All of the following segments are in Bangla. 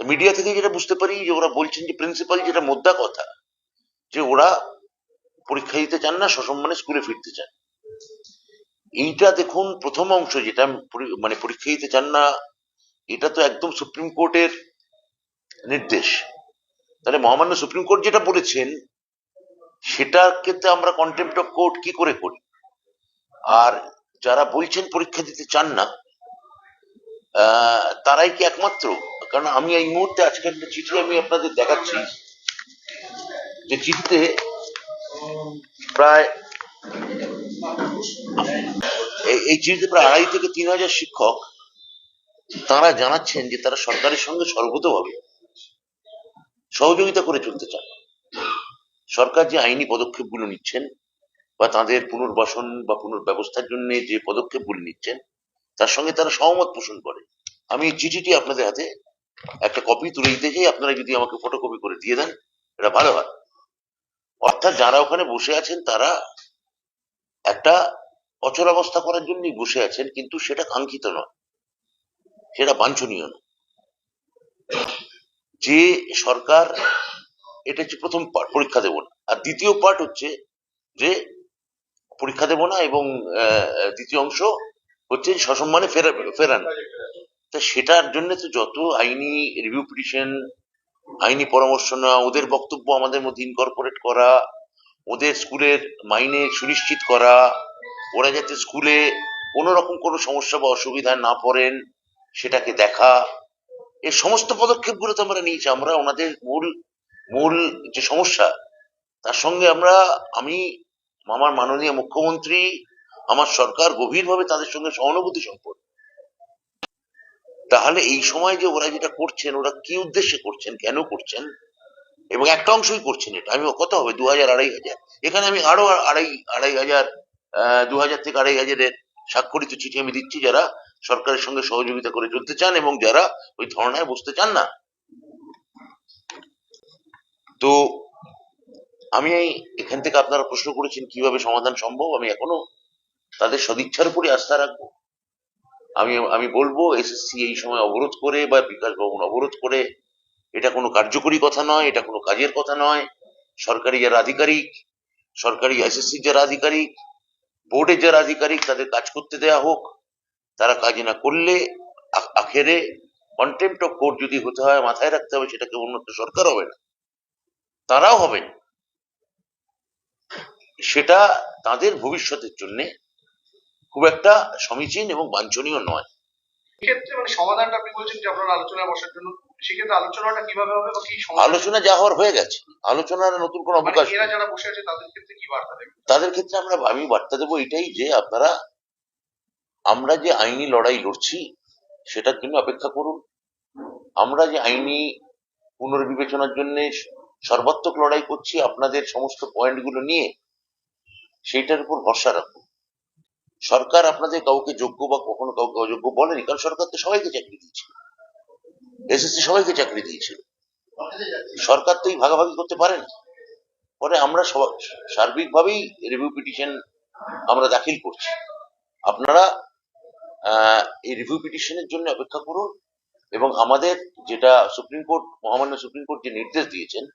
তো মিডিয়া থেকে যেটা বুঝতে পারি যে ওরা বলছেন যে প্রিন্সিপাল যেটা মোদ্দা কথা, যে ওরা পরীক্ষা দিতে চান না, সসম্মানে স্কুলে ফিরতে চান। এইটা দেখুন প্রথম অংশ যেটা মানে পরীক্ষা দিতে চান না, এটা তো একদম সুপ্রিম কোর্টের নির্দেশ। তাহলে মহামান্য সুপ্রিম কোর্ট যেটা বলেছেন সেটার ক্ষেত্রে আমরা কন্টেম্পট অফ কোর্ট কি করে করি? আর যারা বলছেন পরীক্ষা দিতে চান না তারাই কি একমাত্র? কারণ আমি এই মুহূর্তে আজকে একটা চিঠি আমি আপনাদের দেখাচ্ছি। যে চিঠিতে প্রায় এই- চিঠিতে প্রায় আড়াই থেকে তিন হাজার শিক্ষক তারা জানাচ্ছেন যে তারা সরকারের সঙ্গে সর্বতভাবে সহযোগিতা করে চলতে চান। সরকার যে আইনি পদক্ষেপগুলো নিচ্ছেন বা তাদের পুনর্বাসন বা পুনর্ব্যবস্থার জন্য যে পদক্ষেপগুলি নিচ্ছেন, তার সঙ্গে তারা সহমত পোষণ করে। আমি চিঠিটি আপনাদের হাতে একটা কপি তুলে দিতে চাই আপনারা যদি আমাকে ফটোকপি করে দিয়ে দেন, এটা ভালো হয়। অর্থাৎ যারা ওখানে বসে আছেন, তারা একটা অচলাবস্থা করার জন্যই বসে আছেন, কিন্তু সেটা কাঙ্ক্ষিত নয়। সেটা বাঞ্ছনীয় নয়। যে সরকার, এটা হচ্ছে প্রথম পার্ট পরীক্ষা দেব না। আর দ্বিতীয় পার্ট হচ্ছে যে পরীক্ষা দেব না এবং দ্বিতীয় অংশ হচ্ছে সসম্মানে ফেরা ফেরান। তা সেটার জন্য তো যত আইনি রিভিউ পিটিশন আইনি পরামর্শ নেওয়া, ওদের বক্তব্য আমাদের মধ্যে ইনকর্পোরেট করা, ওদের স্কুলের মাইনে সুনিশ্চিত করা, ওরা যাতে স্কুলে কোনো রকম কোনো সমস্যা বা অসুবিধায় না পড়েন, সেটাকে দেখা এই সমস্ত পদক্ষেপগুলো তো আমরা নিয়েছি। আমরা ওনাদের মূল মূল যে সমস্যা, তার সঙ্গে আমরা, আমি, আমার মাননীয় মুখ্যমন্ত্রী, আমার সরকার গভীরভাবে তাদের সঙ্গে সহানুভূতি সম্পন্ন। তাহলে এই সময় যে ওরা যেটা করছেন, ওরা কি উদ্দেশ্যে করছেন, কেন করছেন? এবং একটা অংশই করছেন এটা। আমি কত হবে? দু হাজার আড়াই হাজার। এখানে আমি আরও আড়াই আড়াই হাজার দু হাজার থেকে আড়াই হাজারের স্বাক্ষরিত চিঠি আমি দিচ্ছি যারা সরকারের সঙ্গে সহযোগিতা করে চলতে চান এবং যারা ওই ধর্নায় বসতে চান না। তো আমি এখান থেকে আপনারা প্রশ্ন করেছেন, কীভাবে সমাধান সম্ভব? আমি এখনও তাদের সদিচ্ছার উপরে আস্থা রাখব। আমি আমি বলব এসএসসি এই সময় অবরোধ করে বা বিকাশ ভবন অবরোধ করে, এটা কোনো কার্যকরী কথা নয়, এটা কোনো কাজের কথা নয়। সরকারি যারা আধিকারিক, সরকারি এসএসসি যারা আধিকারিক বোর্ডের যারা আধিকারিক, তাদের কাজ করতে দেয়া হোক, তারা কাজ না করলে আখেরে কন্টেম্পট অফ কোর্ট যদি হতে হয়, মাথায় রাখতে হবে সেটাকে কেবলমাত্র সরকার হবে না। তারাও হবেন সেটা তাদের ভবিষ্যতের জন্য খুব একটা সমীচীন এবং বাঞ্ছনীয় নয়। মানে সমাধানটা আপনি বলছেন যে আপনারা আলোচনায় বসার জন্য সেক্ষেত্রে আলোচনাটা কীভাবে হবে বা কি আলোচনা যা হওয়ার হয়ে গেছে। আলোচনার নতুন কোনো মানে অবকাশ এরা যারা বসে আছে তাদের ক্ষেত্রে কি বার্তা দেবেন? তাদের ক্ষেত্রে আমরা আমি বার্তা দেবো এটাই যে আপনারা আমরা যে আইনি লড়াই লড়ছি সেটার জন্য অপেক্ষা করুন। আমরা যে আইনি পুনর্বিবেচনার জন্য সর্বাত্মক লড়াই করছি আপনাদের সমস্ত পয়েন্টগুলো নিয়ে সেইটার উপর ভরসা রাখুন। সরকার আপনাদের কাউকে যোগ্য বা কখনো কাউকে অযোগ্য বলেনি, কারণ সরকার তো সবাইকে চাকরি দিয়েছিল এসএসসি সবাইকে চাকরি দিয়েছিল সরকার তো এই ভাগাভাগি করতে পারেন। পরে আমরা সবা- সার্বিকভাবেই রিভিউ পিটিশন আমরা দাখিল করছি। আপনারা এই রিভিউ পিটিশনের জন্য অপেক্ষা করুন এবং আমাদের যেটা সুপ্রিম কোর্ট, মহামান্য সুপ্রিম কোর্ট যে নির্দেশ দিয়েছেন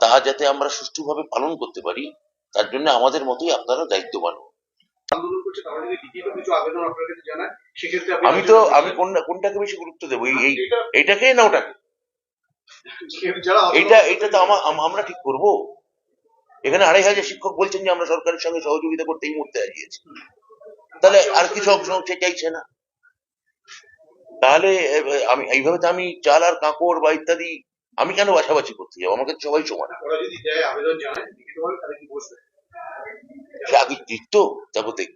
তা যাতে আমরা সুষ্ঠুভাবে পালন করতে পারি, তার জন্য আমাদের মতোই আপনারা দায়িত্ববান। হন। আন্দোলন যদি লিখিত কিছু আবেদন আপনার কাছে জানায় সেক্ষেত্রে আমি তো আমি কোনটাকে বেশি গুরুত্ব দেবো? এই এই- এইটাকে না ওটাকে? যারা এইটা এইটা তো আমা- আমরা ঠিক করব। এখানে আড়াই হাজার শিক্ষক বলছেন যে আমরা সরকারের সঙ্গে সহযোগিতা করতে এই মুহূর্তে হারিয়েছি তাহলে আর কিছু অংশ সে চাইছে না? তাহলে আমি এইভাবে তো আমি চাল আর কাঁকড় বা ইত্যাদি আমি কেন বাছাবাছি করতে যাব? আমাকে সবাই সমান। আবেদন জানায় তারপর দেখ